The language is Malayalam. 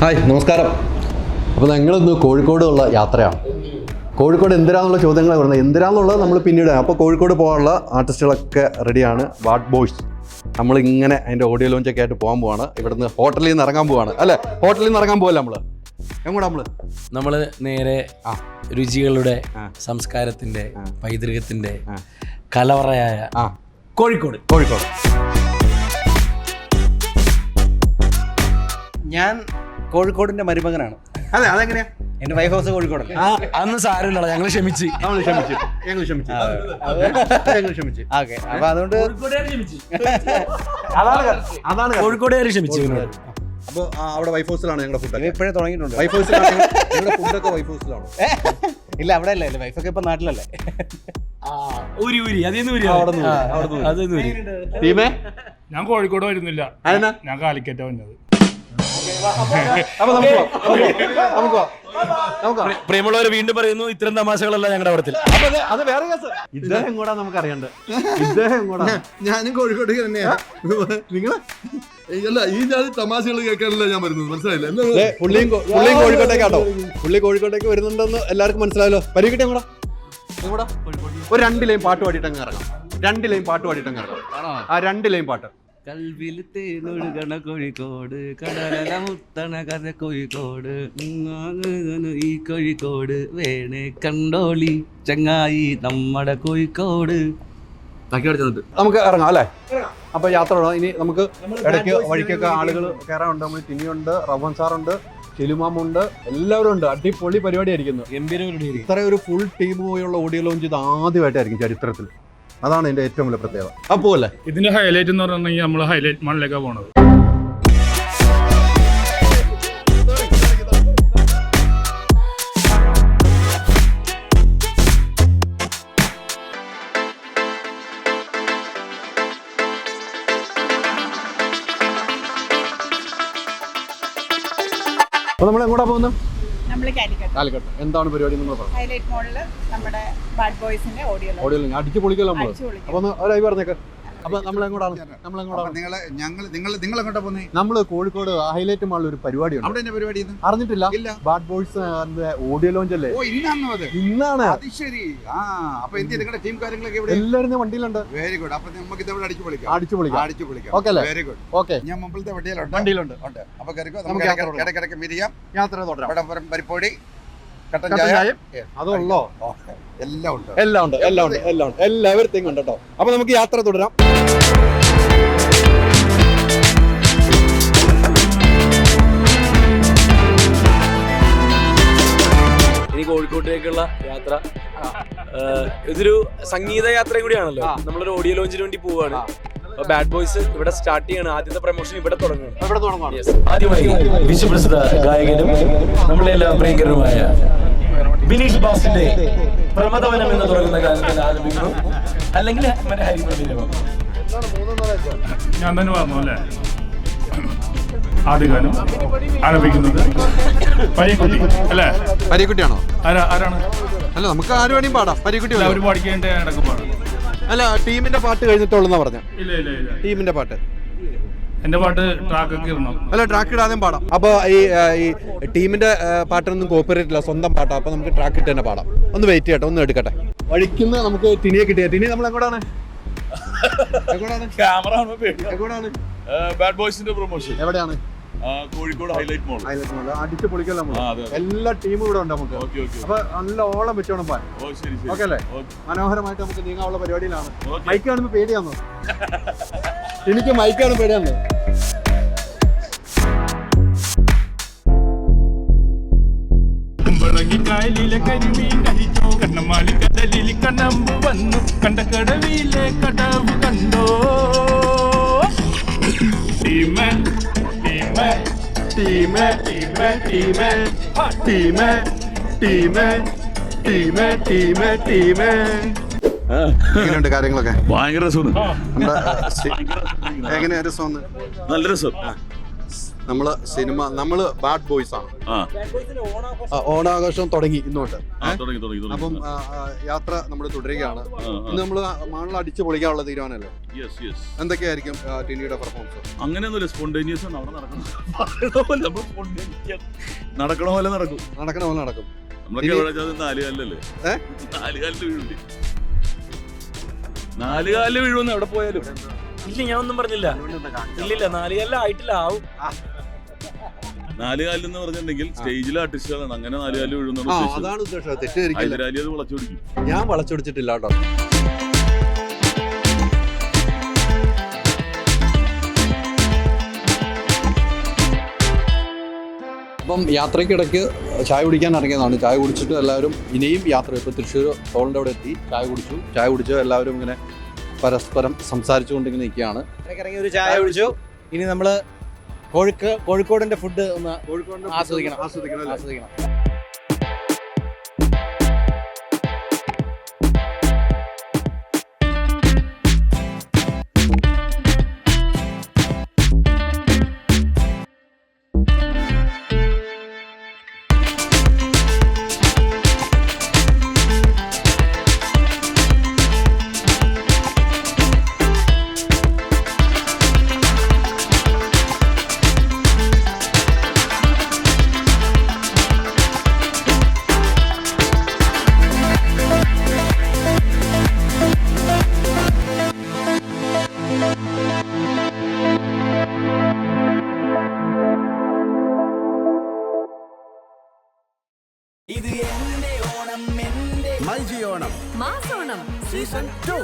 ഹായ് നമസ്കാരം. അപ്പോൾ ഞങ്ങളിന്ന് കോഴിക്കോടുള്ള യാത്രയാണ്. കോഴിക്കോട് എന്തിനാന്നുള്ള ചോദ്യങ്ങൾ വരുന്നത്. എന്തിനാന്നുള്ളത് നമ്മൾ പിന്നീട് അപ്പോൾ കോഴിക്കോട് പോകാനുള്ള ആർട്ടിസ്റ്റുകളൊക്കെ റെഡിയാണ്. What boys. നമ്മളിങ്ങനെ അതിന്റെ ഓഡിയോ ലോഞ്ചൊക്കെ ആയിട്ട് പോകാൻ പോവാണ്. ഇവിടുന്ന് ഹോട്ടലിൽ നിന്ന് ഇറങ്ങാൻ പോവാണ്. അല്ലേ? ഹോട്ടലിൽ നിന്ന് ഇറങ്ങാൻ പോകല്ലേ നമ്മൾ എങ്ങോട്ടാ നമ്മൾ നമ്മൾ നേരെ ആ. രുചികളുടെ സംസ്കാരത്തിന്റെ സംസ്കാരത്തിന്റെ പൈതൃകത്തിന്റെ കലവറയായ ആ. കോഴിക്കോട്. കോഴിക്കോട്. ഞാൻ കോഴിക്കോടിന്റെ മരുമകനാണ്. അതെ അതെങ്ങനെയാ? എന്റെ വൈഫ് ഹൗസ് കോഴിക്കോടല്ലേ? ആ അന്ന് സാരമില്ലടാ ഞങ്ങൾ ക്ഷമിച്ച്. നമ്മൾ ക്ഷമിച്ചു. ഞങ്ങൾ ക്ഷമിച്ചു. ഞങ്ങൾ ക്ഷമിച്ചു. ഓക്കെ അപ്പൊ അതുകൊണ്ട് അതാണ് അതാണ് കോഴിക്കോടുകാർ ക്ഷമിച്ചു. അപ്പോൾ അവിടെ വൈഫ് ഹൗസിലാണ് ഞങ്ങളുടെ ഫുഡ് ഇപ്പോഴേ തുടങ്ങിയിട്ടുണ്ട്. വൈഫ് ഹൗസിലാണ് ഞങ്ങളുടെ ഫുഡൊക്കെ വൈഫ് ഹൗസിലാണ് ഇല്ല അവിടെ അല്ലേ വൈഫൊക്കെ ഇപ്പൊ നാട്ടിലല്ലേ? ഊരി ഊരി. അതിന്ന് ഊരി. അവിടുന്ന് ഊരി, അവിടുന്ന് ഊരി. അതിന്ന് ഊരി. ടീമേ? ഞാൻ കോഴിക്കോട് വരുന്നില്ല. ഞാൻ കാലിക്കറ്റ വന്നത്. അപ്പൊ നമുക്ക്. നമുക്ക് നമുക്ക് പ്രിയമുള്ളവർ വീണ്ടും പറയുന്നു ഇത്തരം തമാശകളല്ല ഞങ്ങളുടെ അവിടത്തിൽ അപ്പൊ അത് അത് വേറെ കേസ്. ഇദ്ദേഹം കൂടാ നമുക്ക് അറിയണ്ട്? ഇദ്ദേഹം കൂടാ. ഞാനും കോഴിക്കോട് തന്നെയാ. നിങ്ങൾ അല്ല ഈ ഞാൻ തമാശകൾ കേൾക്കാനല്ല ഞാൻ വരുന്നത്? മനസ്സിലായില്ല? പുള്ളിയും പുള്ളിയും കോഴിക്കോട്ടേക്കാട്ടോ. പുള്ളി കോഴിക്കോട്ടേക്ക് വരുന്നുണ്ടെന്ന് എല്ലാവർക്കും മനസ്സിലായല്ലോ. പരിക്കിട്ടെ കൂടാ കൂടാ ഒരു രണ്ട് ലൈൻ പാട്ട് പാടിയിട്ട് അങ്ങ് ഇറങ്ങാം. രണ്ട് ലൈൻ പാട്ട് പാടിയിട്ട് അങ്ങ് ഇറങ്ങാം. ആ രണ്ട് ലൈൻ പാട്ട്. കൽവിൽ തേനൊഴുകണ കോഴിക്കോട് കടലല മുത്തണ കഥ കോഴിക്കോട് ഈ കോഴിക്കോട് വേണേ കണ്ടോളി ചങ്ങായി നമ്മുടെ കോഴിക്കോട്. നമുക്ക് ഇറങ്ങാം അല്ലേ? അപ്പൊ യാത്ര. ഇനി നമുക്ക് ഇടയ്ക്ക് വഴിക്കൊക്കെ ആളുകൾ കയറാനുണ്ട് നമ്മൾ ടിനിയുണ്ട് റവൻ സാറുണ്ട് ചെലുമാമുണ്ട് എല്ലാവരും ഉണ്ട്. അടിപൊളി പരിപാടിയായിരിക്കുന്നു. ആയിരിക്കുന്നു പരിപാടി ഇത്ര ഒരു ഫുൾ ടീം പോയുള്ള ഓഡിയോ ലോഞ്ച് ഇത് ആദ്യമായിട്ടായിരിക്കും ചരിത്രത്തിൽ. അതാണ് എന്റെ ഏറ്റവും വലിയ പ്രത്യേകത. അപ്പോൾ അല്ലേ ഇതിന്റെ ഹൈലൈറ്റ് എന്ന് പറഞ്ഞിട്ടുണ്ടെങ്കിൽ നമ്മൾ ഹൈലൈറ്റ് മണ്ണിലേക്കാണ് പോണത്. അപ്പോൾ നമ്മൾ എങ്ങോട്ടാ പോകുന്നത്? നമ്മൾ കാലിക്കറ്റ് കാലിക്കട്ട്. എന്താണ് പരിപാടി നിങ്ങൾ പറഞ്ഞു? ഹൈലൈറ്റ് മോഡൽ നമ്മുടെ ബാഡ് ബോയ്സിന്റെ ഓഡിയോ ഓഡിയോ അടിച്ച് പൊളിക്കല്ലോ നമ്മൾ അപ്പോൾ ഒന്ന് ഒരായി പറഞ്ഞേക്ക്. അപ്പോൾ നമ്മൾ എങ്ങോട്ടാണ് നമ്മൾ എങ്ങോട്ടാണ് നിങ്ങൾ ഞങ്ങൾ നിങ്ങൾ നിങ്ങൾ എങ്ങോട്ടാ നമ്മൾ കോഴിക്കോട് ഹൈലൈറ്റ് മാളിൽ ഒരു പരിപാടിയുണ്ട്. അവിടെ എന്നെ പരിപാടി? അറിഞ്ഞിട്ടില്ല? ഇല്ല. ബാഡ് ബോയ്സ് ഓഡിയോ ലോഞ്ച് അല്ലേ? ഓ ഇന്നാണോ അത്? ഇന്നാണ്. അത് ശരി. ആ അപ്പൊ എന്ത് നിങ്ങളുടെ ടീം കാര്യങ്ങളൊക്കെ ഇവിടെ എല്ലാവരും വണ്ടിയിലുണ്ട്. വെരി ഗുഡ് അപ്പൊ നമുക്ക് അടിച്ചു പൊളിക്കാം. അടിച്ചു പൊളിക്കാം. അടിച്ചു പൊളിക്കാം. ഓക്കെ അല്ലേ? വെരി ഗുഡ് ഓക്കെ ഞാൻ മുമ്പിലത്തെ വണ്ടിയിലുണ്ട്. വണ്ടിയിലുണ്ട്. ഉണ്ട്. അപ്പൊ കയറിക്കോ. നമുക്ക് ഇടയ്ക്കിടയ്ക്ക് മിരിയാം. യാത്ര തുടരാം. പരിപ്പൊടി കട്ടൻ കട്ടൻ ചായ? ചായയും? അതുള്ളോ? എല്ലാം ഉണ്ട്. എല്ലാം ഉണ്ട് എല്ലാം ഉണ്ട് എല്ലാം ഉണ്ട്. കേട്ടോ. അപ്പൊ നമുക്ക് യാത്ര തുടരാം. ഇനി കോഴിക്കോട്ടേക്കുള്ള യാത്ര. ഇതൊരു സംഗീത യാത്ര കൂടിയാണല്ലോ. നമ്മളൊരു ഓഡിയോ ലോഞ്ചിന് വേണ്ടി പോവാണ്. ബാഡ് ബോയ്സ് ഇവിടെ സ്റ്റാർട്ട് ചെയ്യണം. ആദ്യത്തെ പ്രൊമോഷൻ ഇവിടെ തുടങ്ങും. ആദ്യമായി വിശ്വപ്രസിദ്ധ ഗായകനും നമ്മുടെ എല്ലാം പ്രിയങ്കരനുമായ ബിനീഷ് ബാസിന്റെ പ്രമദവനം എന്ന് തുടങ്ങുന്ന ഗാനത്തിൽ ആരംഭിക്കുന്നു അല്ലെങ്കിൽ ഞാൻ തന്നെ പറഞ്ഞു അല്ലേ? ആദ്യ ഗാനം ആരംഭിക്കുന്നത് പരീക്കുട്ടി അല്ലേ? പരീക്കുട്ടിയാണോ ആരാ ആരാണ്? അല്ല നമുക്ക് ആര് വേണമെങ്കിലും പാടാം. പരീക്കുട്ടി. എല്ലാവരും പാടിക്കേണ്ട ഇടയ്ക്ക് പാടും അല്ല ടീമിന്റെ പാട്ട് കഴിഞ്ഞിട്ടുള്ളൂ പറഞ്ഞ. ഇല്ല ഇല്ല ഇല്ല. ടീമിന്റെ പാട്ട്. എന്റെ പാട്ട് ട്രാക്കൊക്കെ ഇടണം. അല്ല ട്രാക്ക് ഇടാതെ പാടാം. അപ്പൊ ഈ ഈ ടീമിന്റെ പാട്ടിനൊന്നും കോപ്പറേറ്റ് ഇല്ല സ്വന്തം പാട്ടാ. അപ്പൊ നമുക്ക് ട്രാക്ക് ഇട്ട് തന്നെ പാടാം. ഒന്ന് വെയിറ്റ് ചെയ്യട്ടെ ഒന്ന് എടുക്കട്ടെ. വഴിക്കുന്ന നമുക്ക് ടിനിയെ കിട്ടിയ. ടിനി നമ്മൾ എങ്ങോട്ടാണ്? എങ്ങോട്ടാണ്? ക്യാമറ എങ്ങോട്ടാണ്? ബാഡ് ബോയ്സിന്റെ പ്രൊമോഷൻ എവിടെയാണ്? Kozhikode highlight mall highlight mall അടിച്ച് പൊളിക്കല്ല എല്ലാ ടീമും ഇവിടെ ഉണ്ട് നമുക്ക്. Okay okay. അപ്പൊ നല്ല ഓളം വെച്ചോണം പാൻ. ഓ ശരി ശരി. ഓക്കെ അല്ലേ? മനോഹരമായിട്ട് നമുക്ക് നീങ്ങാനുള്ള പരിപാടിയിലാണ്. മൈക്കാണ് മൈക്ക് കാണുമ്പോ പേടിയാന്നോ? എനിക്ക് മൈക്കാണ് പേടിയാന്നോ? കുമ്പളങ്ങി കായലിലെ കരിമീൻ കഴിച്ചോ കണ്ണമാലി കടലിൽ കണ്ണമ്പ് വന്നു. കണ്ട കടവിലെ കടവ് കണ്ടോ? ടീമേ ടീമേ ടീമേ ടീമേ ടീമേ ടീമേ ടീമേ ടീമേ എങ്ങനെയുണ്ട് കാര്യങ്ങളൊക്കെ? ഭയങ്കര രസമാണ്. എങ്ങനെയാ രസം നല്ല രസം. നമ്മൾ സിനിമ നമ്മൾ ബാഡ് ബോയ്സ് ആണ്. ഓണാഘോഷം തുടങ്ങി ഇന്നോട്ട് ആ തുടങ്ങി തുടങ്ങി തുടങ്ങി. അപ്പം യാത്ര നമ്മൾ തുടരുകയാണ്. ഇന്ന് നമ്മൾ മാളിൽ അടിച്ചു പൊളിക്കാനുള്ള തീരുമാനമല്ലേ? യെസ് യെസ് എന്തൊക്കെയായിരിക്കും ടിനിയുടെ പെർഫോമൻസ് അങ്ങനെയൊന്നുമില്ല സ്പോണ്ടേനിയസ് ആണ്. അവിടെ നടക്കണം നമ്മൾ. നടക്കണ പോലെ നടക്കും. നടക്കണ പോലെ നടക്കും. നമ്മളൊക്കെ ഇനി- എവിടെ വെച്ചാൽ നാല് കാലിലല്ലേ? നാല് കാലിൽ വീഴില്ലേ നാല് കാലിൽ വീഴുമെന്ന് എവിടെ പോയാലും. ഇല്ല ഞാൻ ഒന്നും പറഞ്ഞില്ല. ഇല്ലില്ല നാലുകാലിലായിട്ടില്ല ആവും. നാല് കാലിൽ എന്ന് പറഞ്ഞിട്ടുണ്ടെങ്കിൽ സ്റ്റേജിലെ ആർട്ടിസ്റ്റുകളാണ്. അങ്ങനെ നാല് കാലിൽ വീഴുന്ന അതാണ് ഉദ്ദേശം. തെറ്റിദ്ധരിക്കില്ല? ഹൈദരാലി അത് വളച്ചൊടിക്കും ഞാൻ വളച്ചൊടിച്ചിട്ടില്ല കേട്ടോ. അപ്പം യാത്രയ്ക്കിടയ്ക്ക് ചായ കുടിക്കാൻ ഇറങ്ങിയതാണ്. ചായ കുടിച്ചിട്ട് എല്ലാവരും ഇനിയും യാത്ര. ഇപ്പോൾ തൃശ്ശൂർ ടോളിന്റെ അവിടെ എത്തി. ചായ കുടിച്ചു. ചായ കുടിച്ച് എല്ലാവരും ഇങ്ങനെ പരസ്പരം സംസാരിച്ചുകൊണ്ട് ഇങ്ങനെ നിൽക്കുകയാണ് ഇറങ്ങി ഒരു ചായ കുടിച്ചു. ഇനി കോഴിക്കോ കോഴിക്കോടിന്റെ ഫുഡ് ഒന്ന് ആസ്വദിക്കണം ആസ്വദിക്കണം. ആസ്വദിക്കണം ആസ്വദിക്കണം മാസോണം. Season to